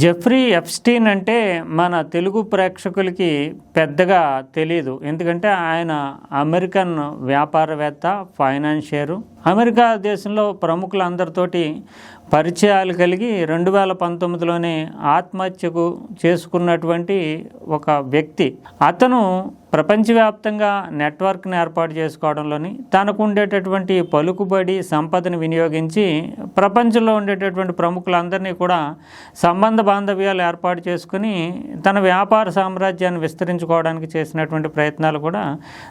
Jeffrey Epstein అంటే మన తెలుగు ప్రేక్షకులకి పెద్దగా తెలియదు ఎందుకంటే ఆయన అమెరికన్ వ్యాపారవేత్త ఫైనాన్షియరు. అమెరికా దేశంలో ప్రముఖులందరితోటి పరిచయాలు కలిగి రెండు వేల పంతొమ్మిదిలోనే ఆత్మహత్యకు చేసుకున్నటువంటి ఒక వ్యక్తి. అతను ప్రపంచవ్యాప్తంగా నెట్వర్క్ని ఏర్పాటు చేసుకోవడంలోని తనకు ఉండేటటువంటి పలుకుబడి సంపదను వినియోగించి ప్రపంచంలో ఉండేటటువంటి ప్రముఖులందరినీ కూడా సంబంధ బాంధవ్యాలు ఏర్పాటు చేసుకుని తన వ్యాపార సామ్రాజ్యాన్ని విస్తరించుకోవడానికి చేసినటువంటి ప్రయత్నాలు కూడా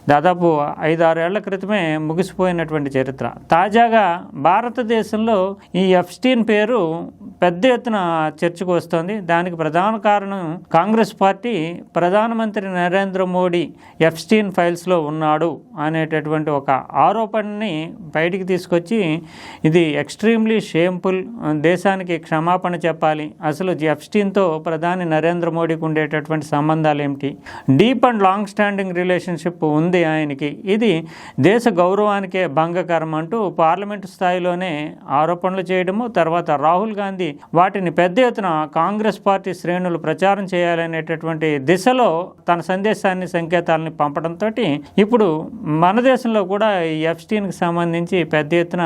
దాదాపు ఐదారేళ్ళ క్రితమే ముగిసిపోయినటువంటి చరిత్ర. తాజాగా భారతదేశంలో ఈ ఎఫ్స్టీన్ పేరు పెద్ద ఎత్తున చర్చకు వస్తోంది. దానికి ప్రధాన కారణం కాంగ్రెస్ పార్టీ ప్రధానమంత్రి నరేంద్ర మోడీ ఎఫ్స్టీన్ ఫైల్స్లో ఉన్నాడు అనేటటువంటి ఒక ఆరోపణని బయటికి తీసుకొచ్చి ఇది ఎక్స్ట్రీమ్లీ షేమ్ఫుల్ దేశానికి క్షమాపణ చెప్పాలి. అసలు ఎఫ్స్టీన్తో ప్రధాని నరేంద్ర మోడీకి ఉండేటటువంటి సంబంధాలు ఏమిటి deep and long standing relationship ఉంది ఆయనకి. ఇది దేశ గౌరవానికే భంగకరం అంటూ పార్లమెంటు స్థాయిలోనే ఆరోపణలు చేయడము తర్వాత రాహుల్ గాంధీ వాటిని పెద్ద ఎత్తున కాంగ్రెస్ పార్టీ శ్రేణులు ప్రచారం చేయాలనేటటువంటి దిశలో తన సందేశాన్ని సంకేతాలని పంపడంతో ఇప్పుడు మన దేశంలో కూడా ఈ ఎఫ్స్టీన్కి సంబంధించి పెద్ద ఎత్తున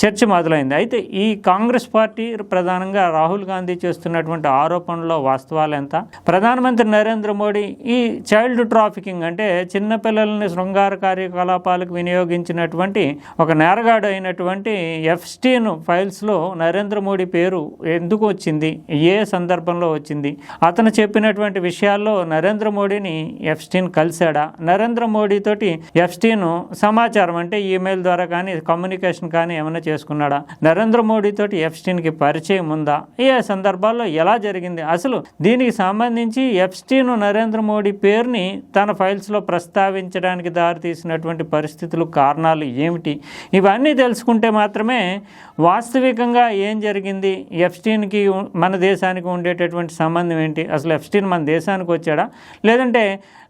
చర్చ మొదలైంది. అయితే ఈ కాంగ్రెస్ పార్టీ ప్రధానంగా రాహుల్ గాంధీ చేస్తున్నటువంటి ఆరోపణలో వాస్తవాలు ఎంత? ప్రధానమంత్రి నరేంద్ర మోడీ ఈ చైల్డ్ ట్రాఫికింగ్ అంటే చిన్నపిల్లల్ని శృంగార కార్యకలాపాలకు వినియోగించినటువంటి ఒక నేరగాడు అయినటువంటి ఎఫ్స్టీన్ ఫైల్స్లో నరేంద్ర మోడీ పేరు ఎందుకు వచ్చింది? ఏ సందర్భంలో వచ్చింది? అతను చెప్పినటువంటి విషయాల్లో నరేంద్ర మోడీని ఎఫ్స్టీన్ కలిశాడా? నరేంద్ర మోడీ తోటి ఎఫ్స్టీన్ సమాచారం అంటే ఈమెయిల్ ద్వారా కానీ కమ్యూనికేషన్ కానీ ఏమైనా చేసుకున్నాడా? నరేంద్ర మోడీ తోటి ఎఫ్స్టీన్కి పరిచయం ఉందా? ఏ సందర్భాల్లో ఎలా జరిగింది? అసలు దీనికి సంబంధించి ఎఫ్స్టీన్ నరేంద్ర మోడీ పేరుని తన ఫైల్స్లో ప్రస్తావించడానికి దారితీసినటువంటి పరిస్థితులు కారణాలు ఏమిటి? ఇవన్నీ తెలుసుకుంటే మాత్రమే వాస్తవికంగా ఏం జరిగింది? ఎఫ్స్టీన్కి మన దేశానికి ఉండేటటువంటి సంబంధం ఏంటి? అసలు ఎఫ్స్టీన్ మన దేశానికి వచ్చాడా? లేదంటే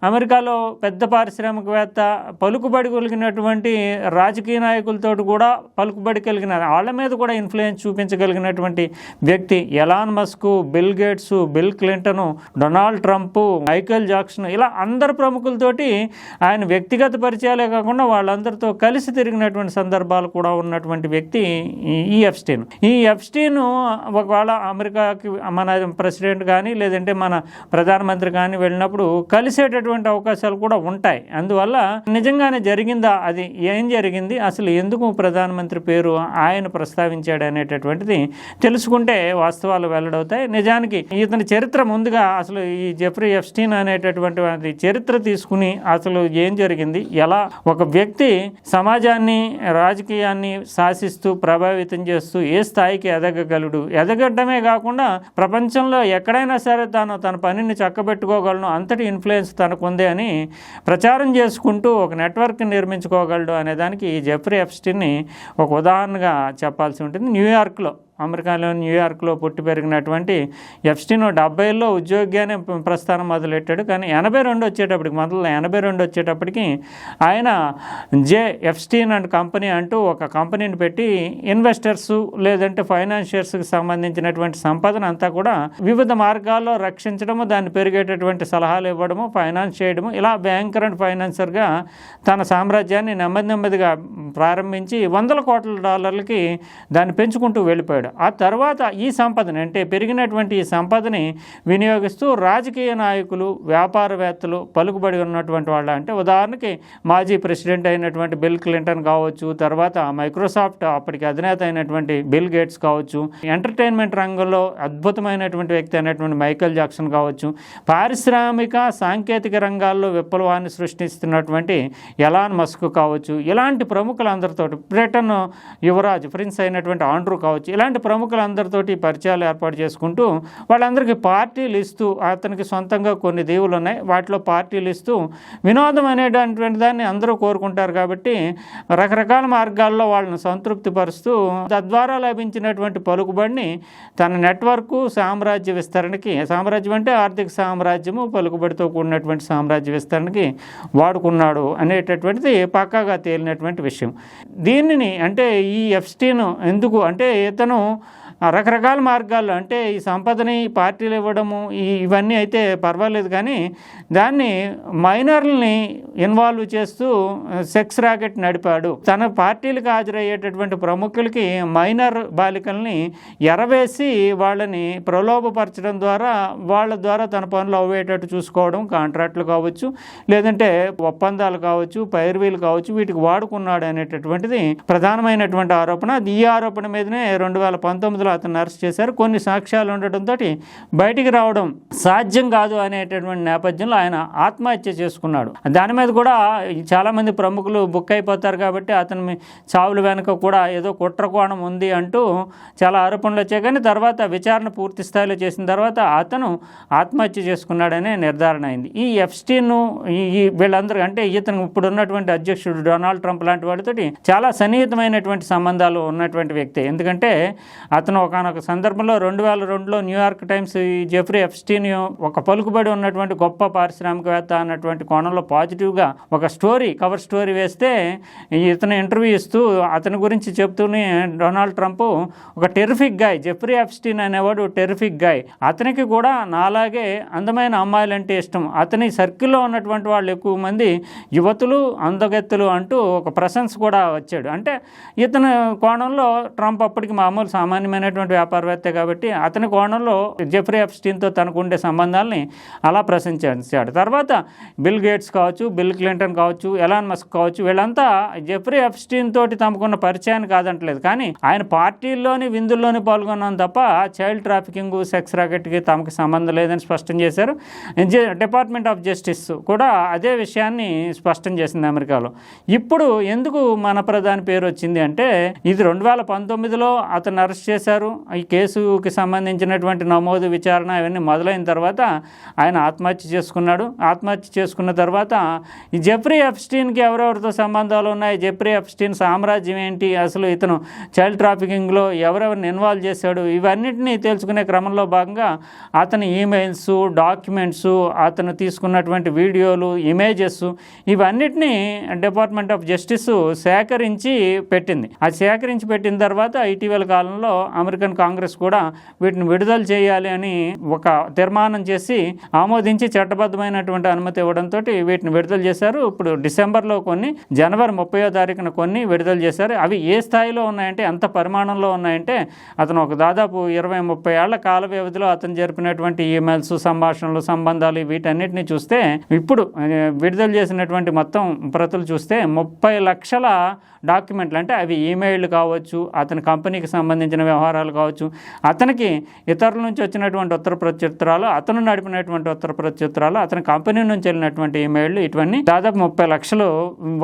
అమెరికాలో పెద్ద పారిశ్రామికవేత్త పలుకుబడి కలిగినటువంటి రాజకీయ నాయకులతో కూడా పలుకుబడి కలిగిన వాళ్ళ మీద కూడా ఇన్ఫ్లుయెన్స్ చూపించగలిగినటువంటి వ్యక్తి Elon Musk Bill Gates Bill Clinton Donald Trump Michael Jackson ఇలా అందరు ప్రముఖులతోటి ఆయన వ్యక్తిగత పరిచయాలే కాకుండా వాళ్ళందరితో కలిసి తిరిగినటువంటి సందర్భాలు కూడా ఉన్నటువంటి వ్యక్తి ఈ ఎఫ్స్టీన్ ఈ ఎఫ్స్టీన్ ఒకవేళ అమెరికాకి మన ప్రెసిడెంట్ కానీ లేదంటే మన ప్రధానమంత్రి కానీ వెళ్ళినప్పుడు కలిసేటటువంటి అవకాశాలు కూడా ఉంటాయి. అందువల్ల నిజంగానే జరిగిందా? అది ఏం జరిగింది? అసలు ఎందుకు ప్రధానమంత్రి పేరు ఆయన ప్రస్తావించాడు అనేటటువంటిది తెలుసుకుంటే వాస్తవాలు వెల్లడవుతాయి. నిజానికి ఇతని చరిత్ర ముందుగా అసలు ఈ జెఫ్రీ ఎఫ్స్టీన్ అనేటటువంటి చరిత్ర తీసుకుని అసలు ఏం జరిగింది? ఎలా ఒక వ్యక్తి సమాజాన్ని రాజకీయాన్ని శాసిస్తూ ప్రభావితం చేస్తూ ఏ స్థాయికి ఎదగగలడు? ఎదగడమే కాకుండా ప్రపంచంలో ఎక్కడైనా సరే తాను తన పనిని చక్కబెట్టుకోగలను అంతటి ఇన్ఫ్లుయెన్స్ తనకుంది అని ప్రచారం చేసుకుంటూ ఒక నెట్వర్క్ నిర్మించుకోగలడు అనేదానికి ఈ జెఫ్రీ ఎఫ్స్టీన్ని ఒక ఉదాహరణగా చెప్పాల్సి ఉంటుంది. న్యూయార్క్లో అమెరికాలో న్యూయార్క్లో పుట్టి పెరిగినటువంటి ఎఫ్స్టిన్ డెబ్బైలో ఉద్యోగానే ప్రస్థానం మొదలెట్టాడు. కానీ ఎనభై రెండు వచ్చేటప్పటికి మొదలు ఎనభై రెండు వచ్చేటప్పటికి ఆయన జే ఎఫ్స్టీన్ అండ్ కంపెనీ అంటూ ఒక కంపెనీని పెట్టి ఇన్వెస్టర్స్ లేదంటే ఫైనాన్షియర్స్కి సంబంధించినటువంటి సంపదను అంతా కూడా వివిధ మార్గాల్లో రక్షించడము దాన్ని పెరిగేటటువంటి సలహాలు ఇవ్వడము ఫైనాన్స్ చేయడము ఇలా బ్యాంకర్ అండ్ ఫైనాన్సర్గా తన సామ్రాజ్యాన్ని నెమ్మది నెమ్మదిగా ప్రారంభించి వందల కోట్ల డాలర్లకి దాన్ని పెంచుకుంటూ వెళ్ళిపోయాడు. ఆ తర్వాత ఈ సంపదని అంటే పెరిగినటువంటి ఈ సంపదని వినియోగిస్తూ రాజకీయ నాయకులు వ్యాపారవేత్తలు పలుకుబడి ఉన్నటువంటి వాళ్ళ అంటే ఉదాహరణకి మాజీ ప్రెసిడెంట్ అయినటువంటి బిల్ క్లింటన్ కావచ్చు తర్వాత మైక్రోసాఫ్ట్ అప్పటికి అధినేత అయినటువంటి బిల్ గేట్స్ కావచ్చు ఎంటర్టైన్మెంట్ రంగంలో అద్భుతమైనటువంటి వ్యక్తి అయినటువంటి మైకేల్ జాక్సన్ కావచ్చు పారిశ్రామిక సాంకేతిక రంగాల్లో విప్లవాన్ని సృష్టిస్తున్నటువంటి ఎలాన్ మస్క్ కావచ్చు ఇలాంటి ప్రముఖులందరితో బ్రిటన్ యువరాజ్ ప్రిన్స్ అయినటువంటి ఆండ్రూ కావచ్చు ఇలాంటి ప్రముఖులందరితోటి పరిచయాలు ఏర్పాటు చేసుకుంటూ వాళ్ళందరికీ పార్టీలు ఇస్తూ అతనికి సొంతంగా కొన్ని దీవులు ఉన్నాయి. వాటిలో పార్టీలు ఇస్తూ వినోదం అనేటటువంటి దాన్ని అందరూ కోరుకుంటారు కాబట్టి రకరకాల మార్గాల్లో వాళ్ళని సంతృప్తిపరుస్తూ తద్వారా లభించినటువంటి పలుకుబడిని తన నెట్వర్క్ సామ్రాజ్య విస్తరణకి సామ్రాజ్యం అంటే ఆర్థిక సామ్రాజ్యము పలుకుబడితో కూడినటువంటి సామ్రాజ్య విస్తరణకి వాడుకున్నాడు అనేటటువంటిది పక్కాగా తేలినటువంటి విషయం. దీనిని అంటే ఈ ఎఫ్స్టీన్ ఎందుకు అంటే ఇతను ఆ రకరకాల మార్గాల్లో అంటే ఈ సంపదని పార్టీలు ఇవ్వడము ఇవన్నీ అయితే పర్వాలేదు. కానీ దాన్ని మైనర్లని ఇన్వాల్వ్ చేస్తూ సెక్స్ రాకెట్ నడిపాడు. తన పార్టీలకు హాజరయ్యేటటువంటి ప్రముఖులకి మైనర్ బాలికల్ని ఎరవేసి వాళ్ళని ప్రలోభపరచడం ద్వారా వాళ్ళ ద్వారా తన పనులు అవ్వేటట్టు చూసుకోవడం కాంట్రాక్ట్లు కావచ్చు లేదంటే ఒప్పందాలు కావచ్చు పైర్వీలు కావచ్చు వీటికి వాడుకున్నాడు అనేటటువంటిది ప్రధానమైనటువంటి ఆరోపణ. అది ఈ ఆరోపణ మీదనే రెండు వేల పంతొమ్మిదిలో అతను అరెస్ట్ చేశారు. కొన్ని సాక్ష్యాలు ఉండటంతో బయటికి రావడం సాధ్యం కాదు అనేటటువంటి నేపథ్యంలో ఆయన ఆత్మహత్య చేసుకున్నాడు. దాని మీద కూడా చాలామంది ప్రముఖులు బుక్ అయిపోతారు కాబట్టి అతని చావులు చావుల వెనుక కూడా ఏదో కుట్రకోణం ఉంది అంటూ చాలా ఆరోపణలు వచ్చాయి. కానీ తర్వాత విచారణ పూర్తి స్థాయిలో చేసిన తర్వాత అతను ఆత్మహత్య చేసుకున్నాడనే నిర్ధారణ అయింది. ఈ ఎఫ్స్టీన్ ఈ వీళ్ళందరూ అంటే ఇతను ఇప్పుడు ఉన్నటువంటి అధ్యక్షుడు డొనాల్డ్ ట్రంప్ లాంటి వాడితోటి చాలా సన్నిహితమైనటువంటి సంబంధాలు ఉన్నటువంటి వ్యక్తి. ఎందుకంటే అతను ఒకనొక సందర్భంలో రెండు వేల రెండులో న్యూయార్క్ టైమ్స్ ఈ జెఫ్రీ ఎఫ్స్టీన్ ఒక పలుకుబడి ఉన్నటువంటి గొప్ప పారిశ్రామికవేత్త అన్నటువంటి కోణంలో పాజిటివ్గా ఒక స్టోరీ కవర్ స్టోరీ వేస్తే ఇతను ఇంటర్వ్యూ ఇస్తూ అతని గురించి చెప్తూనే డొనాల్డ్ ట్రంప్ ఒక టెరిఫిక్ గాయ్ జెఫ్రీ ఎఫ్స్టీన్ అనేవాడు టెరిఫిక్ గాయ్. అతనికి కూడా నాలాగే అందమైన అమ్మాయిలంటే ఇష్టం. అతని సర్కిల్లో ఉన్నటువంటి వాళ్ళు ఎక్కువ మంది యువతులు అందగత్తులు అంటూ ఒక ప్రశంస కూడా వచ్చాడు. అంటే ఇతను కోణంలో ట్రంప్ అప్పటికి మామూలు సామాన్యమైనటువంటి వ్యాపారవేత్త కాబట్టి అతని కోణంలో జెఫ్రీ ఎఫ్స్టీన్తో తనకు ఉండే సంబంధాలని అలా ప్రశంసించాడు. తర్వాత బిల్ గేట్స్ కావచ్చు బిల్ క్లింటన్ కావచ్చు ఎలాన్ మస్క్ కావచ్చు వీళ్ళంతా జెఫ్రీ ఎఫ్స్టీన్ తోటి తమకున్న పరిచయాన్ని కాదంటలేదు. కానీ ఆయన పార్టీల్లోని విందుల్లోని పాల్గొన్నాం తప్ప చైల్డ్ ట్రాఫికింగ్ సెక్స్ రాకెట్కి తమకు సంబంధం లేదని స్పష్టం చేశారు. డిపార్ట్మెంట్ ఆఫ్ జస్టిస్ కూడా అదే విషయాన్ని స్పష్టం చేసింది అమెరికాలో. ఇప్పుడు ఎందుకు మన ప్రధాని పేరు వచ్చింది అంటే ఇది రెండు వేల పంతొమ్మిదిలో అతను అరెస్ట్ చేశారు. ఈ కేసుకి సంబంధించినటువంటి నమోదు విచారణ ఇవన్నీ మొదలైన తర్వాత ఆయన ఆత్మహత్య చేసుకున్నాడు. ఆత్మహత్య చేసుకున్న తర్వాత ఈ జెఫ్రీ ఎఫ్స్టీన్కి ఎవరెవరితో సంబంధాలు ఉన్నాయి? జెఫ్రీ ఎఫ్స్టీన్ సామ్రాజ్యం ఏంటి? అసలు ఇతను చైల్డ్ ట్రాఫికింగ్లో ఎవరెవరిని ఇన్వాల్వ్ చేశాడు? ఇవన్నిటిని తెలుసుకునే క్రమంలో భాగంగా అతని ఈమెయిల్స్ డాక్యుమెంట్స్ అతను తీసుకున్నటువంటి వీడియోలు ఇమేజెస్ ఇవన్నిటిని డిపార్ట్మెంట్ ఆఫ్ జస్టిస్ సేకరించి పెట్టింది. అది సేకరించి పెట్టిన తర్వాత ఇటీవల కాలంలో అమెరికన్ కాంగ్రెస్ కూడా వీటిని విడుదల చేయాలి అని ఒక తీర్మానం చేసి ఆమోదించి చట్టబద్ధమైనటువంటి అనుమతి ఇవ్వడంతో వీటిని విడుదల చేశారు. ఇప్పుడు డిసెంబర్లో కొన్ని జనవరి ముప్పయో తారీఖున కొన్ని విడుదల చేశారు. అవి ఏ స్థాయిలో ఉన్నాయంటే ఎంత పరిమాణంలో ఉన్నాయంటే అతను ఒక దాదాపు ఇరవై ముప్పై ఏళ్ళ కాల వ్యవధిలో అతను జరిపినటువంటి ఈమెయిల్స్ సంభాషణలు సంబంధాలు వీటన్నిటిని చూస్తే ఇప్పుడు విడుదల చేసినటువంటి మొత్తం ప్రతులు చూస్తే ముప్పై లక్షల డాక్యుమెంట్లు. అంటే అవి ఈమెయిల్ కావచ్చు అతని కంపెనీకి సంబంధించిన వ్యవహారాలు కావచ్చు. అతనికి ఇతరుల నుంచి వచ్చినటువంటి ఉత్తర ప్రత్యుత్తరాలు అతను నడిపినటువంటి ఉత్తర ప్రత్యుత్తరాలు అతని కంపెనీ నుంచి వెళ్ళినటువంటి ఈమెయిల్లు ఇటువంటి దాదాపు ముప్పై లక్షలు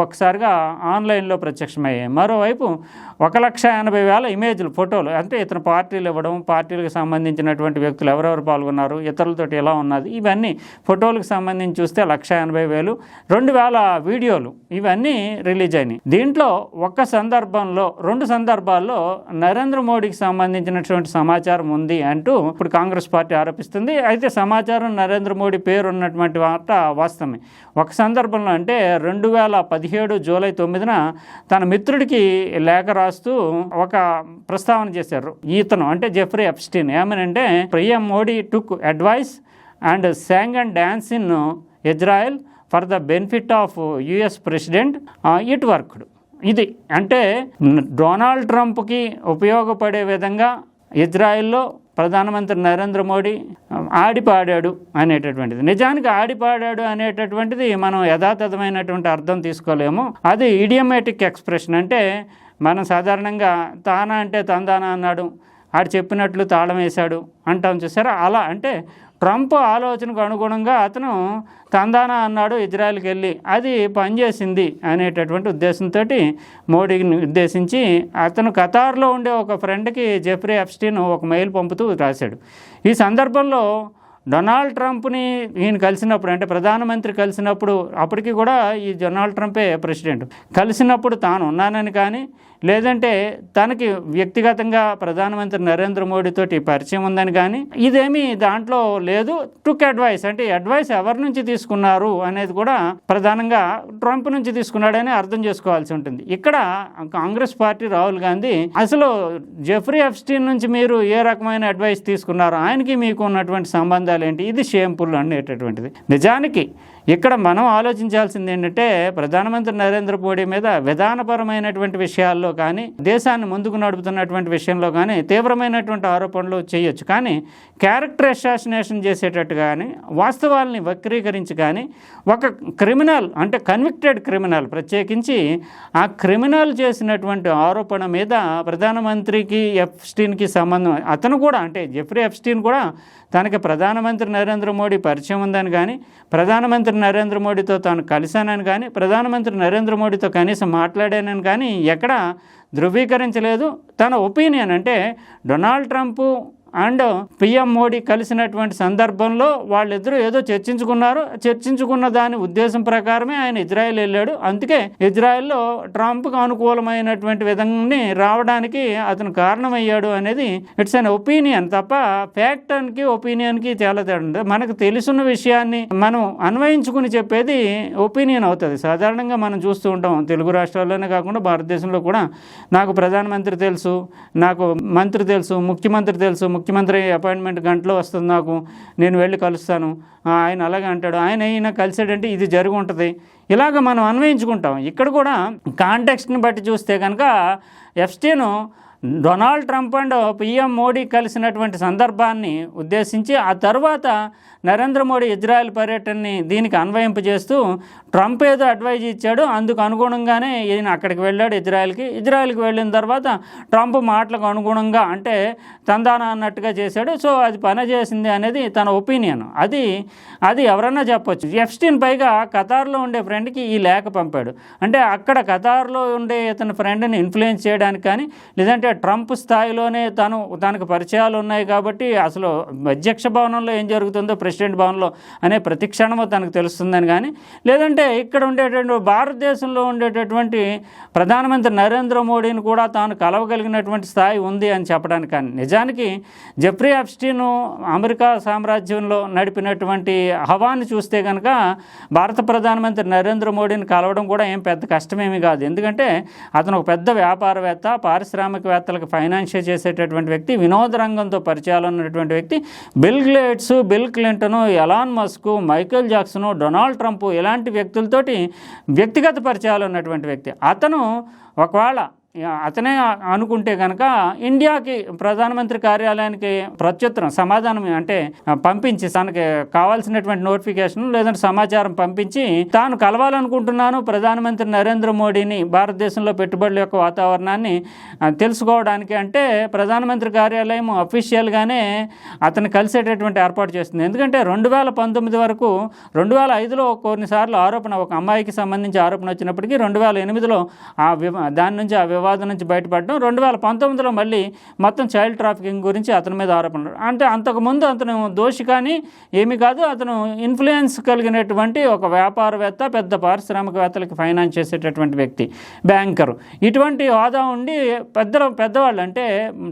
ఒకసారిగా ఆన్లైన్లో ప్రత్యక్షమయ్యాయి. మరోవైపు ఒక లక్ష ఎనభై వేల ఇమేజ్లు ఫోటోలు అంటే ఇతను పార్టీలు ఇవ్వడం పార్టీలకు సంబంధించినటువంటి వ్యక్తులు ఎవరెవరు పాల్గొన్నారు ఇతరులతోటి ఎలా ఉన్నది ఇవన్నీ ఫోటోలకు సంబంధించి చూస్తే లక్ష ఎనభై వేలు రెండు వేల వీడియోలు ఇవన్నీ రిలీజ్ అయినాయి. దీంట్లో ఒక్క సందర్భంలో రెండు సందర్భాల్లో నరేంద్ర మోడీకి సంబంధించినటువంటి సమాచారం ఉంది అంటూ ఇప్పుడు కాంగ్రెస్ పార్టీ ఆరోపిస్తుంది. అయితే సమాచారం నరేంద్ర మోడీ పేరు ఉన్నటువంటి వార్త వాస్తవమే. ఒక సందర్భంలో అంటే రెండు వేల పదిహేడు జూలై తొమ్మిదిన తన మిత్రుడికి లేఖ రాస్తూ ఒక ప్రస్తావన చేశారు ఈతను అంటే జెఫ్రీ ఎప్స్టీన్. ఏమనంటే ప్రియం Modi took advice and sang and dance in Israel for the benefit of US president it worked. ఇది. అంటే డొనాల్డ్ ట్రంప్కి ఉపయోగపడే విధంగా ఇజ్రాయెల్లో ప్రధానమంత్రి నరేంద్ర మోడీ ఆడిపాడాడు అనేటటువంటిది. నిజానికి ఆడిపాడాడు అనేటటువంటిది మనం యథాతథమైనటువంటి అర్థం తీసుకోలేము. అది ఇడియమేటిక్ ఎక్స్ప్రెషన్. అంటే మనం సాధారణంగా తానా అంటే తందానా అన్నాడు ఆడు చెప్పినట్లు తాళం వేశాడు అంటాం చూసారా? అలా అంటే ట్రంప్ ఆలోచనకు అనుగుణంగా అతను తందానా అన్నాడు ఇజ్రాయెల్కి వెళ్ళి అది పనిచేసింది అనేటటువంటి ఉద్దేశంతో మోడీని ఉద్దేశించి అతను కతార్లో ఉండే ఒక ఫ్రెండ్కి జెఫ్రీ అప్స్టీన్ ఒక మెయిల్ పంపుతూ రాశాడు. ఈ సందర్భంలో డొనాల్డ్ ట్రంప్ని ఈయన కలిసినప్పుడు అంటే ప్రధానమంత్రి కలిసినప్పుడు అప్పటికి కూడా ఈ డొనాల్డ్ ట్రంపే ప్రెసిడెంట్. కలిసినప్పుడు తాను ఉన్నానని కానీ లేదంటే తనకి వ్యక్తిగతంగా ప్రధానమంత్రి నరేంద్ర మోడీతోటి పరిచయం ఉందని కానీ ఇదేమీ దాంట్లో లేదు. టుక్ అడ్వైస్ అంటే అడ్వైస్ ఎవరి నుంచి తీసుకున్నారు అనేది కూడా ప్రధానంగా ట్రంప్ నుంచి తీసుకున్నాడని అర్థం చేసుకోవాల్సి ఉంటుంది. ఇక్కడ కాంగ్రెస్ పార్టీ రాహుల్ గాంధీ అసలు జెఫ్రీ ఎఫ్స్టీన్ నుంచి మీరు ఏ రకమైన అడ్వైస్ తీసుకున్నారు? ఆయనకి మీకు ఉన్నటువంటి సంబంధాలు ఏంటి? ఇది షేంపుల్ అనేటటువంటిది. నిజానికి ఇక్కడ మనం ఆలోచించాల్సింది ఏంటంటే ప్రధానమంత్రి నరేంద్ర మోడీ మీద విధానపరమైనటువంటి విషయాల్లో కానీ దేశాన్ని ముందుకు నడుపుతున్నటువంటి విషయంలో కానీ తీవ్రమైనటువంటి ఆరోపణలు చేయొచ్చు. కానీ క్యారెక్టర్ అసాసినేషన్ చేసేటట్టు కానీ వాస్తవాల్ని వక్రీకరించి కానీ ఒక క్రిమినల్ అంటే కన్విక్టెడ్ క్రిమినల్ ప్రత్యేకించి ఆ క్రిమినల్ చేసినటువంటి ఆరోపణ మీద ప్రధానమంత్రికి ఎఫ్స్టీన్కి సంబంధం అతను కూడా అంటే జెఫ్రీ ఎఫ్స్టీన్ కూడా తనకి ప్రధానమంత్రి నరేంద్ర మోడీ పరిచయం ఉందని కానీ ప్రధానమంత్రి నరేంద్ర మోడీతో తాను కలిశానని కానీ ప్రధానమంత్రి నరేంద్ర మోడీతో కనీసం మాట్లాడానని కానీ ఎక్కడ ధృవీకరించలేదు. తన ఒపీనియన్ అంటే Donald Trump and PM Modi కలిసినటువంటి సందర్భంలో వాళ్ళిద్దరూ ఏదో చర్చించుకున్నారు. చర్చించుకున్న దాని ఉద్దేశం ప్రకారమే ఆయన ఇజ్రాయెల్ వెళ్ళాడు. అందుకే ఇజ్రాయెల్లో ట్రంప్కు అనుకూలమైనటువంటి విధంగా రావడానికి అతను కారణమయ్యాడు అనేది ఇట్స్ అన్ ఒపీనియన్ తప్ప ఫ్యాక్ట్ అనికి ఒపీనియన్కి చాలా తేడా మనకు తెలుసున్న విషయాన్ని మనం అన్వయించుకుని చెప్పేది ఒపీనియన్ అవుతుంది. సాధారణంగా మనం చూస్తూ ఉంటాం. తెలుగు రాష్ట్రాల్లోనే కాకుండా భారతదేశంలో కూడా. నాకు ప్రధానమంత్రి తెలుసు నాకు మంత్రి తెలుసు ముఖ్యమంత్రి తెలుసు ముఖ్యమంత్రి అపాయింట్మెంట్ గంటలో వస్తుంది నాకు నేను వెళ్ళి కలుస్తాను. ఆయన అలాగే అంటాడు. ఆయన అయినా కలిసాడంటే ఇది జరిగి ఉంటుంది. ఇలాగ మనం అన్వయించుకుంటాం. ఇక్కడ కూడా కాంటెక్స్ట్ని బట్టి చూస్తే కనుక Epstein Donald Trump and PM Modi కలిసినటువంటి సందర్భాన్ని ఉద్దేశించి ఆ తర్వాత నరేంద్ర మోడీ ఇజ్రాయెల్ పర్యటనని దీనికి అన్వయింపజేస్తూ ట్రంప్ ఏదో అడ్వైజ్ ఇచ్చాడు. అందుకు అనుగుణంగానే ఈయన అక్కడికి వెళ్ళాడు ఇజ్రాయెల్కి. ఇజ్రాయెల్కి వెళ్ళిన తర్వాత ట్రంప్ మాటలకు అనుగుణంగా అంటే తందాన అన్నట్టుగా చేశాడు. సో అది పని చేసింది అనేది తన ఒపీనియన్. అది అది ఎవరన్నా చెప్పొచ్చు. ఎఫ్స్టీన్ పైగా కతార్లో ఉండే ఫ్రెండ్కి ఈ లేఖ పంపాడు. అంటే అక్కడ ఖతార్లో ఉండే ఇతని ఫ్రెండ్ని ఇన్ఫ్లుయెన్స్ చేయడానికి కానీ లేదంటే ట్రంప్ స్థాయిలోనే తను తనకు పరిచయాలు ఉన్నాయి కాబట్టి అసలు అధ్యక్ష భవనంలో ఏం జరుగుతుందో ప్రెసిడెంట్ భవన్లో అనే ప్రతి క్షణము తనకు తెలుస్తుందని కానీ లేదంటే ఇక్కడ ఉండేటువంటి భారతదేశంలో ఉండేటటువంటి ప్రధానమంత్రి నరేంద్ర మోడీని కూడా తాను కలవగలిగినటువంటి స్థాయి ఉంది అని చెప్పడానికి కానీ నిజానికి జెఫ్రీ అప్స్టీను అమెరికా సామ్రాజ్యంలో నడిపినటువంటి హవాన్ని చూస్తే కనుక భారత ప్రధానమంత్రి నరేంద్ర మోడీని కలవడం కూడా ఏం పెద్ద కష్టమేమీ కాదు. ఎందుకంటే అతను ఒక పెద్ద వ్యాపారవేత్త పారిశ్రామికవేత్తలకు ఫైనాన్షియల్ చేసేటటువంటి వ్యక్తి వినోద రంగంతో పరిచయాలు ఉన్నటువంటి వ్యక్తి. Bill Gates Bill Clinton Elon Musk Michael Jackson Donald Trump ఇలాంటి వ్యక్తులతోటి వ్యక్తిగత పరిచయాలు ఉన్నటువంటి వ్యక్తి. అతను ఒకవేళ అతనే అనుకుంటే కనుక ఇండియాకి ప్రధానమంత్రి కార్యాలయానికి ప్రత్యుత్తరం సమాధానం అంటే పంపించి తనకి కావాల్సినటువంటి నోటిఫికేషన్ లేదంటే సమాచారం పంపించి తాను కలవాలనుకుంటున్నాను ప్రధానమంత్రి నరేంద్ర మోడీని భారతదేశంలో పెట్టుబడుల యొక్క వాతావరణాన్ని తెలుసుకోవడానికి అంటే ప్రధానమంత్రి కార్యాలయం అఫీషియల్గానే అతను కలిసేటటువంటి ఏర్పాటు చేస్తుంది. ఎందుకంటే రెండు వేల పంతొమ్మిది వరకు రెండు వేల ఐదులో కొన్నిసార్లు ఆరోపణ ఒక అమ్మాయికి సంబంధించి ఆరోపణ వచ్చినప్పటికీ రెండు వేల ఎనిమిదిలో ఆ దాని నుంచి ఆ వివాదం నుంచి బయటపడడం. రెండు వేల పంతొమ్మిదిలో మళ్ళీ మొత్తం చైల్డ్ ట్రాఫికింగ్ గురించి అతని మీద ఆరోపణలు. అంటే అంతకుముందు అతను దోషి కానీ ఏమీ కాదు. అతను ఇన్ఫ్లుయెన్స్ కలిగినటువంటి ఒక వ్యాపారవేత్త పెద్ద పారిశ్రామికవేత్తలకు ఫైనాన్స్ చేసేటటువంటి వ్యక్తి బ్యాంకరు. ఇటువంటి హోదా ఉండి పెద్ద పెద్దవాళ్ళు అంటే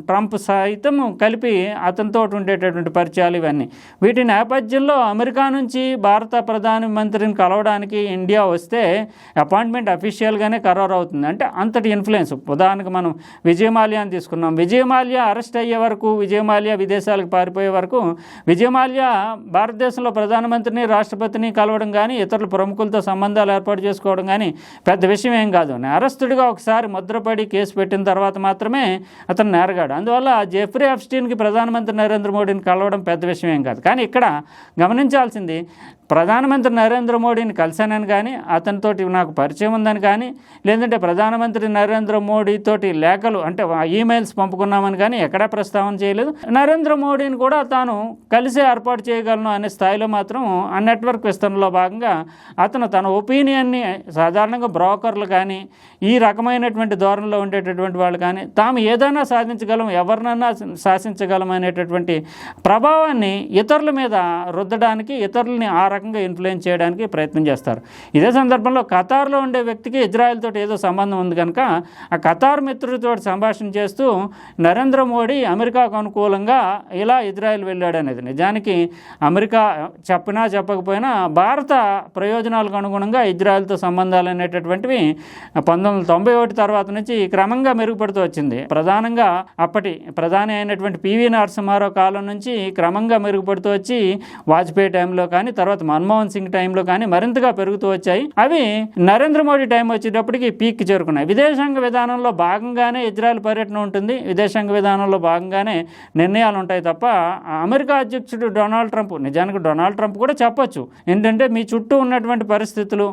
ట్రంప్ సైతం కలిపి అతనితో ఉండేటటువంటి పరిచయాలు ఇవన్నీ. వీటి నేపథ్యంలో అమెరికా నుంచి భారత ప్రధానమంత్రిని కలవడానికి ఇండియా వస్తే అపాయింట్మెంట్ అఫీషియల్గానే ఖరారు అవుతుంది. అంటే అంతటి ఇన్ఫ్లుయెన్స్ ఉదాహరణకు మనం విజయమాల్యాని తీసుకున్నాం. విజయమాల్య అరెస్ట్ అయ్యే వరకు విజయమాల్య విదేశాలకు పారిపోయే వరకు విజయమాల్య భారతదేశంలో ప్రధానమంత్రిని రాష్ట్రపతిని కలవడం కానీ ఇతరుల ప్రముఖులతో సంబంధాలు ఏర్పాటు చేసుకోవడం కానీ పెద్ద విషయం ఏం కాదు. నేరస్తుడిగా ఒకసారి ముద్రపడి కేసు పెట్టిన తర్వాత మాత్రమే అతను నేరగాడు అందువల్ల జెఫ్రీ అప్స్టీన్కి ప్రధానమంత్రి నరేంద్ర మోడీని కలవడం పెద్ద విషయం ఏం కాదు. కానీ ఇక్కడ గమనించాల్సింది ప్రధానమంత్రి నరేంద్ర మోడీని కలిశానని కానీ అతనితోటి నాకు పరిచయం ఉందని కానీ లేదంటే ప్రధానమంత్రి నరేంద్ర మోడీతోటి లేఖలు అంటే ఈమెయిల్స్ పంపుకున్నామని కానీ ఎక్కడా ప్రస్తావన చేయలేదు. నరేంద్ర మోడీని కూడా తాను కలిసి ఏర్పాటు చేయగలను అనే స్థాయిలో మాత్రం ఆ నెట్వర్క్ విస్తరణలో భాగంగా అతను తన ఒపీనియన్ని సాధారణంగా బ్రోకర్లు కానీ ఈ రకమైనటువంటి ధోరణిలో ఉండేటటువంటి వాళ్ళు కానీ తాము ఏదైనా సాధించగలం ఎవరినైనా శాసించగలం అనేటటువంటి ప్రభావాన్ని ఇతరుల మీద రుద్దడానికి ఇతరులని ఆ రకంగా రకంగా ఇన్ఫ్లుయెన్స్ చేయడానికి ప్రయత్నం చేస్తారు. ఇదే సందర్భంలో ఖతార్లో ఉండే వ్యక్తికి ఇజ్రాయెల్ తోటి ఏదో సంబంధం ఉంది కనుక ఆ ఖతార్ మిత్రుడితో సంభాషణ చేస్తూ నరేంద్ర మోడీ అమెరికాకు అనుకూలంగా ఇలా ఇజ్రాయెల్ వెళ్ళాడు అనేది. నిజానికి అమెరికా చెప్పినా చెప్పకపోయినా భారత ప్రయోజనాలకు అనుగుణంగా ఇజ్రాయెల్తో సంబంధాలు అనేటటువంటివి పంతొమ్మిది వందల తొంభై ఒకటి తర్వాత నుంచి క్రమంగా మెరుగుపడుతూ వచ్చింది. ప్రధానంగా అప్పటి ప్రధాని అయినటువంటి పివి నరసింహారావు కాలం నుంచి క్రమంగా మెరుగుపడుతూ వచ్చి వాజ్పేయి టైంలో కానీ తర్వాత మన్మోహన్ సింగ్ టైంలో కానీ మరింతగా పెరుగుతూ వచ్చాయి. అవి నరేంద్ర మోడీ టైం వచ్చేటప్పటికి పీక్ చేరుకున్నాయి. విదేశాంగ విధానంలో భాగంగానే ఇజ్రాయెల్ పర్యటన ఉంటుంది. విదేశాంగ విధానంలో భాగంగానే నిర్ణయాలు ఉంటాయి తప్ప అమెరికా అధ్యక్షుడు డొనాల్డ్ ట్రంప్ నిజానికి డొనాల్డ్ ట్రంప్ కూడా చెప్పొచ్చు. ఏంటంటే మీ చుట్టూ ఉన్నటువంటి పరిస్థితులు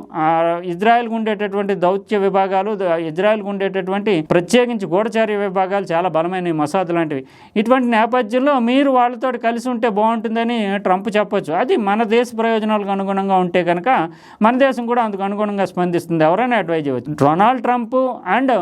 ఇజ్రాయెల్కు ఉండేటటువంటి దౌత్య విభాగాలు ఇజ్రాయెల్కు ఉండేటటువంటి ప్రత్యేకించి గూఢచార్య విభాగాలు చాలా బలమైన మసాద్ లాంటివి. ఇటువంటి నేపథ్యంలో మీరు వాళ్ళతో కలిసి ఉంటే బాగుంటుందని ట్రంప్ చెప్పొచ్చు. అది మన దేశ ప్రయోజనాలకు అనుగుణంగా ఉంటే కనుక మన దేశం కూడా అందుకు అనుగుణంగా స్పందిస్తుంది. ఎవరైనా అడ్వైజ్ చేయవచ్చు డొనాల్డ్ ట్రంప్ అండ్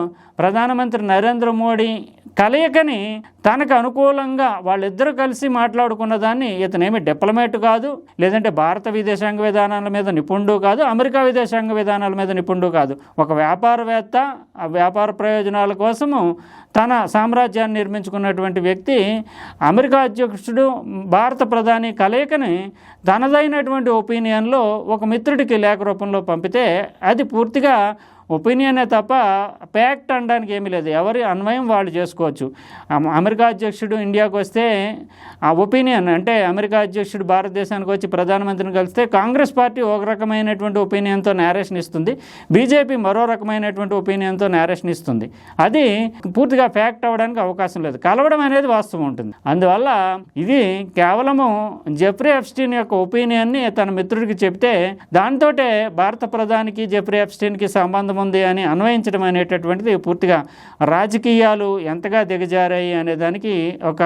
ప్రధానమంత్రి నరేంద్ర మోడీ కలయికని తనకు అనుకూలంగా వాళ్ళిద్దరూ కలిసి మాట్లాడుకున్న దాన్ని ఇతనేమి డిప్లొమేట్ కాదు లేదంటే భారత విదేశాంగ విధానాల మీద నిపుణుడు కాదు అమెరికా విదేశాంగ విధానాల మీద నిపుణుడు కాదు. ఒక వ్యాపారవేత్త ఆ వ్యాపార ప్రయోజనాల కోసము తన సామ్రాజ్యాన్ని నిర్మించుకున్నటువంటి వ్యక్తి అమెరికా అధ్యక్షుడు భారత ప్రధాని కలయికని తనదైనటువంటి ఒపీనియన్లో ఒక మిత్రుడికి లేఖ రూపంలో పంపితే అది పూర్తిగా ఒపీనియనే తప్ప ప్యాక్ట్ అనడానికి ఏమీ లేదు. ఎవరి అన్వయం వాళ్ళు చేసుకోవచ్చు. అమెరికా అధ్యక్షుడు ఇండియాకు వస్తే ఆ ఒపీనియన్ అంటే అమెరికా అధ్యక్షుడు భారతదేశానికి వచ్చి ప్రధానమంత్రిని కలిస్తే కాంగ్రెస్ పార్టీ ఒక రకమైనటువంటి ఒపీనియన్తో నేరేషన్ ఇస్తుంది. బీజేపీ మరో రకమైనటువంటి ఒపీనియన్తో నేరేషన్ ఇస్తుంది. అది పూర్తిగా ఫ్యాక్ట్ అవ్వడానికి అవకాశం లేదు. కలవడం అనేది వాస్తవం ఉంటుంది. అందువల్ల ఇది కేవలము జెఫ్రీ ఎఫ్స్టీన్ యొక్క ఒపీనియన్ని తన మిత్రుడికి చెప్తే దాంతోటే భారత ప్రధానికి జెఫ్రీ ఎఫ్స్టీన్కి సంబంధం ఉంది అని అన్వయించడం అనేటటువంటిది పూర్తిగా రాజకీయాలు ఎంతగా దిగజారాయి అనే దానికి ఒక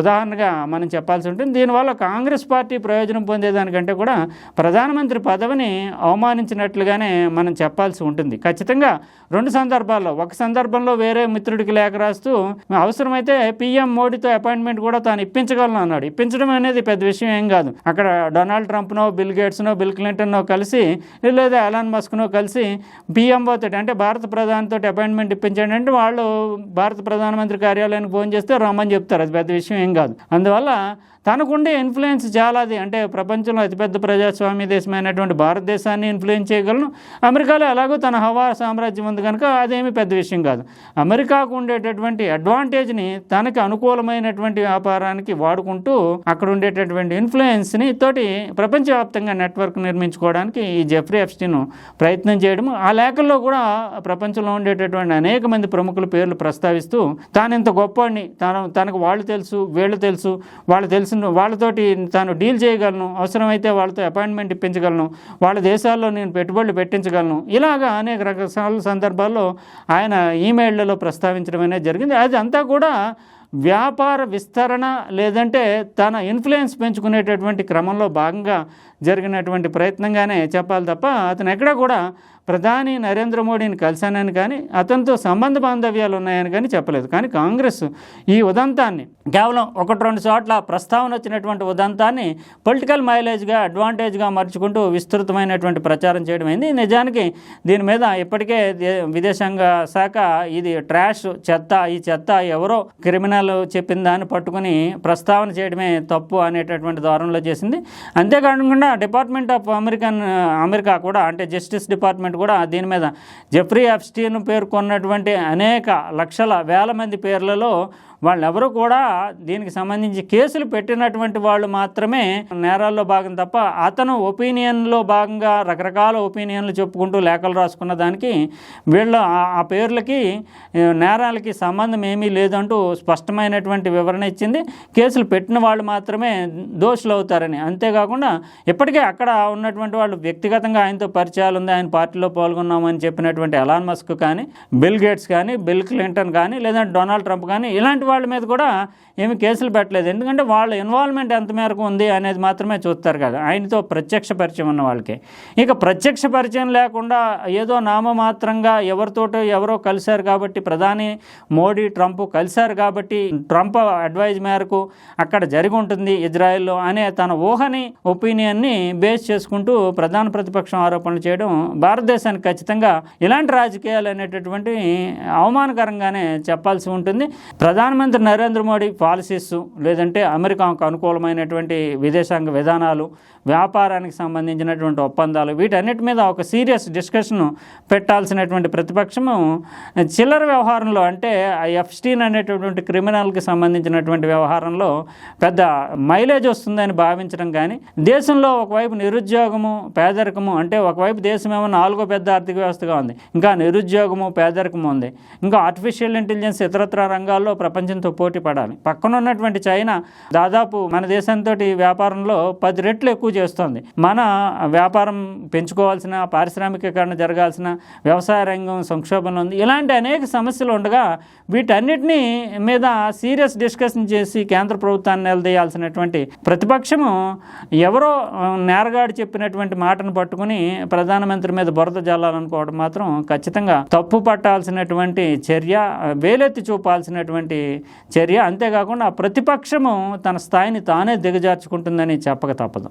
ఉదాహరణగా మనం చెప్పాల్సి ఉంటుంది. దీనివల్ల కాంగ్రెస్ పార్టీ ప్రయోజనం పొందేదానికంటే కూడా ప్రధానమంత్రి పదవిని అవమానించినట్లుగానే మనం చెప్పాల్సి ఉంటుంది. ఖచ్చితంగా రెండు సందర్భాల్లో ఒక సందర్భంలో వేరే మిత్రుడికి లేఖ రాస్తూ అవసరమైతే పిఎం మోడీతో అపాయింట్మెంట్ కూడా తాను ఇప్పించగలను అన్నాడు. ఇప్పించడం అనేది పెద్ద విషయం ఏం కాదు. అక్కడ డొనాల్డ్ ట్రంప్నో బిల్ గేట్స్నో బిల్ క్లింటన్నో కలిసి లేదా ఎలాన్ మస్క్నో కలిసి పీఎం తోటి అంటే భారత ప్రధానితో అపాయింట్మెంట్ ఇప్పించండి అంటే వాళ్ళు భారత ప్రధానమంత్రి కార్యాలయానికి ఫోన్ చేస్తే రమ్మని చెప్తారు. అది పెద్ద విషయం ఏం కాదు. అందువల్ల తనకుండే ఇన్ఫ్లుయెన్స్ చాలాది అంటే ప్రపంచంలో అతిపెద్ద ప్రజాస్వామ్య దేశమైనటువంటి భారతదేశాన్ని ఇన్ఫ్లుయెన్స్ చేయగలను. అమెరికాలో ఎలాగో తన హవా సామ్రాజ్యం ఉంది కనుక అదేమీ పెద్ద విషయం కాదు. అమెరికాకు ఉండేటటువంటి అడ్వాంటేజ్ని తనకి అనుకూలమైనటువంటి వ్యాపారానికి వాడుకుంటూ అక్కడ ఉండేటటువంటి ఇన్ఫ్లుయెన్స్ని తోటి ప్రపంచవ్యాప్తంగా నెట్వర్క్ నిర్మించుకోవడానికి ఈ జెఫ్రీ ఎఫ్స్టిన్ ప్రయత్నం చేయడం ఆ లేఖల్లో కూడా ప్రపంచంలో ఉండేటటువంటి అనేక మంది ప్రముఖుల పేర్లు ప్రస్తావిస్తూ తాను ఇంత గొప్పవాడిని తన తనకు వాళ్ళు తెలుసు వీళ్ళు తెలుసు వాళ్ళు తెలిసిన వాళ్ళతోటి తాను డీల్ చేయగలను. అవసరమైతే వాళ్ళతో అపాయింట్మెంట్ ఇప్పించగలను. వాళ్ళ దేశాల్లో నేను పెట్టుబడులు పెట్టించగలను. ఇలాగా అనేక రకాల సందర్భాల్లో ఆయన ఈమెయిళ్ళలో ప్రస్తావించడం అనేది జరిగింది. అది అంతా కూడా వ్యాపార విస్తరణ లేదంటే తన ఇన్ఫ్లుయెన్స్ పెంచుకునేటటువంటి క్రమంలో భాగంగా జరిగినటువంటి ప్రయత్నంగానే చెప్పాలి తప్ప అతను ఎక్కడా కూడా ప్రధాని నరేంద్ర మోడీని కలిశానని కానీ అతనితో సంబంధ బాంధవ్యాలు ఉన్నాయని కానీ చెప్పలేదు. కానీ కాంగ్రెస్ ఈ ఉదంతాన్ని కేవలం ఒకటి రెండు చోట్ల ప్రస్తావన వచ్చినటువంటి ఉదంతాన్ని పొలిటికల్ మైలేజ్గా అడ్వాంటేజ్గా మర్చుకుంటూ విస్తృతమైనటువంటి ప్రచారం చేయడం అయింది. నిజానికి దీని మీద ఇప్పటికే విదేశాంగ శాఖ ఇది ట్రాష్ చెత్త ఈ చెత్త ఎవరో క్రిమినల్ చెప్పిన దాన్ని పట్టుకుని ప్రస్తావన చేయడమే తప్పు అనేటటువంటి ధోరణిలో చేసింది. అంతేకాకుండా డిపార్ట్మెంట్ ఆఫ్ అమెరికన్ అమెరికా కూడా అంటే జస్టిస్ డిపార్ట్మెంట్ కూడా దీని మీద. జెఫ్రీ అప్స్టీన్ పేర్కొన్నటువంటి అనేక లక్షల వేల మంది పేర్లలో వాళ్ళెవరూ కూడా దీనికి సంబంధించి కేసులు పెట్టినటువంటి వాళ్ళు మాత్రమే నేరాల్లో భాగం తప్ప అతను ఒపీనియన్లో భాగంగా రకరకాల ఒపీనియన్లు చెప్పుకుంటూ లేఖలు రాసుకున్న దానికి వీళ్ళ ఆ- పేర్లకి నేరాలకి సంబంధం ఏమీ లేదంటూ స్పష్టమైనటువంటి వివరణ ఇచ్చింది. కేసులు పెట్టిన వాళ్ళు మాత్రమే దోషులు అవుతారని. అంతేకాకుండా ఇప్పటికే అక్కడ ఉన్నటువంటి వాళ్ళు వ్యక్తిగతంగా ఆయనతో పరిచయాలు ఉంది. ఆయన పార్టీలో పాల్గొన్నామని చెప్పినటువంటి ఎలాన్ మస్క్ కానీ బిల్ గేట్స్ కానీ బిల్ క్లింటన్ కానీ లేదంటే డొనాల్డ్ ట్రంప్ కానీ ఇలాంటి వాళ్ళ మీద కూడా ఏమి కేసులు పెట్టలేదు. ఎందుకంటే వాళ్ళ ఇన్వాల్వ్మెంట్ ఎంత మేరకు ఉంది అనేది మాత్రమే చూస్తారు కదా. ఆయనతో ప్రత్యక్ష పరిచయం ఉన్న వాళ్ళకి. ఇక ప్రత్యక్ష పరిచయం లేకుండా ఏదో నామమాత్రంగా ఎవరితోటో ఎవరో కలిశారు కాబట్టి ప్రధాని మోడీ ట్రంప్ కలిశారు కాబట్టి ట్రంప్ అడ్వైజ్ మేరకు అక్కడ జరిగి ఉంటుంది ఇజ్రాయెల్లో అనే తన ఊహని ఒపీనియన్ని బేస్ చేసుకుంటూ ప్రధాన ప్రతిపక్షం ఆరోపణలు చేయడం భారతదేశానికి ఖచ్చితంగా ఇలాంటి రాజకీయాలు అనేటటువంటి అవమానకరంగానే చెప్పాల్సి ఉంటుంది. ప్రధాన ప్రధానమంత్రి నరేంద్ర మోడీ పాలసీస్ లేదంటే అమెరికాకు అనుకూలమైనటువంటి విదేశాంగ విధానాలు వ్యాపారానికి సంబంధించినటువంటి ఒప్పందాలు వీటన్నిటి మీద ఒక సీరియస్ డిస్కషన్ పెట్టాల్సినటువంటి ప్రతిపక్షము చిల్లర వ్యవహారంలో అంటే ఆ ఎఫ్స్టీన్ అనేటటువంటి క్రిమినల్కి సంబంధించినటువంటి వ్యవహారంలో పెద్ద మైలేజ్ వస్తుందని భావించడం కానీ దేశంలో ఒకవైపు నిరుద్యోగము పేదరికము అంటే ఒకవైపు దేశం ఏమో నాలుగో పెద్ద ఆర్థిక వ్యవస్థగా ఉంది ఇంకా నిరుద్యోగము పేదరికము ఉంది ఇంకా ఆర్టిఫిషియల్ ఇంటెలిజెన్స్ ఇతరత్ర రంగాల్లో ప్రపంచంతో పోటీ పడాలి. పక్కన ఉన్నటువంటి చైనా దాదాపు మన దేశంతో వ్యాపారంలో పది రెట్లు ఎక్కువ చేస్తోంది. మన వ్యాపారం పెంచుకోవాల్సిన పారిశ్రామికీకరణ జరగాల్సిన వ్యవసాయ రంగం సంక్షోభంలో ఉంది. ఇలాంటి అనేక సమస్యలు ఉండగా వీటన్నిటినీ మీద సీరియస్ డిస్కషన్ చేసి కేంద్ర ప్రభుత్వాన్ని నిలదీయాల్సినటువంటి ప్రతిపక్షము ఎవరో నేరగాడి నేరగాడు చెప్పినటువంటి మాటను పట్టుకుని ప్రధానమంత్రి మీద బురద జల్లాలనుకోవడం మాత్రం ఖచ్చితంగా తప్పు పట్టాల్సినటువంటి చర్య వేలెత్తి చూపాల్సినటువంటి చర్య. అంతేకాకుండా ప్రతిపక్షము తన స్థాయిని తానే దిగజార్చుకుంటుందని చెప్పక తప్పదు.